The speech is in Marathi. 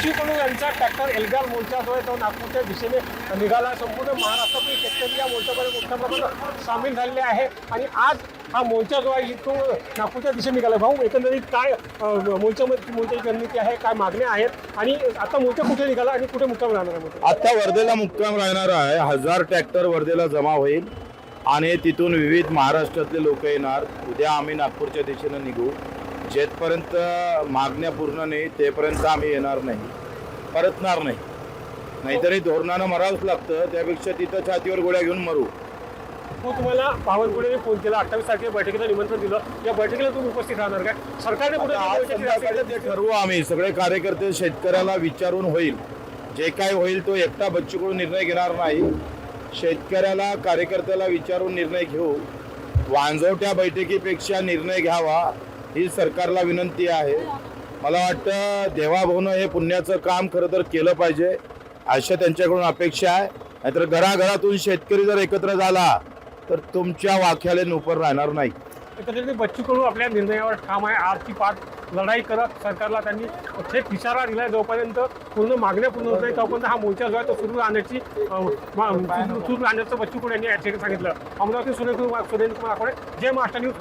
बच्चू कडू यांचा ट्रॅक्टर एल्गार मोर्चा जो आहे तो नागपूरच्या दिशेने निघाला. संपूर्ण महाराष्ट्रातील शेतकरी या मोर्चामध्ये मोठ्या प्रमाणात सामील झालेले आहे. आणि आज हा मोर्चा जो आहे तो नागपूरच्या दिशेने निघाला. भाऊ एकंदरीत काय मोर्चामध्ये मोर्चाची रणनीती आहे काय मागण्या आहेत? आणि आता मोर्चा कुठे निघाला आणि कुठे मुक्काम राहणार आहे आता वर्धेला मुक्काम राहणार आहे. हजार ट्रॅक्टर वर्धेला जमा होईल. आणि तिथून विविध महाराष्ट्रातले लोक येणार. उद्या आम्ही नागपूरच्या दिशेनं निघू. जेथपर्यंत मागण्या पूर्ण नाही तेपर्यंत आम्ही येणार नाही. परतणार नाही. नाहीतरी धोरणानं मरावंच लागतं त्यापेक्षा तिथं छातीवर गोळ्या घेऊन मरू. हो तुम्हाला बावनकुळेने फोन केला. अठ्ठावीस तारखेला बैठकीला निमंत्रण दिलं. या बैठकीला तुम्ही उपस्थित राहणार काय सरकारने ते ठरवू आम्ही. सगळे कार्यकर्ते शेतकऱ्याला विचारून होईल. जे काय होईल तो एकटा बच्चूकडून निर्णय घेणार नाही. शेतकऱ्याला कार्यकर्त्याला विचारून निर्णय घेऊ. वांजवट्या बैठकीपेक्षा निर्णय घ्यावा. ही सरकारला विनंती आहे. मला वाटतं देवाभवनं हे पुण्याचं काम खरं तर केलं पाहिजे. अशा त्यांच्याकडून अपेक्षा आहे. नाहीतर घराघरातून शेतकरी जर एकत्र झाला तर तुमच्या वाख्याला नोकर राहणार नाही. एकंदरीत बच्चू कडू आपल्या निर्णयावर ठाम आहे. आजची पाच लढाई करत सरकारला त्यांनी थेट इशारा दिला जोपर्यंत पूर्ण मागण्या पूर्ण होत नाही तोपर्यंत हा मोर्चा जो आहे तो सुरू राहण्याची सुरू राहण्याचं बच्चू कडू यांनी या ठिकाणी सांगितलं. अमरावती सुरेश कुमार सुरेंद्र कुमार आकडे जय महाराष्ट्र न्यूज.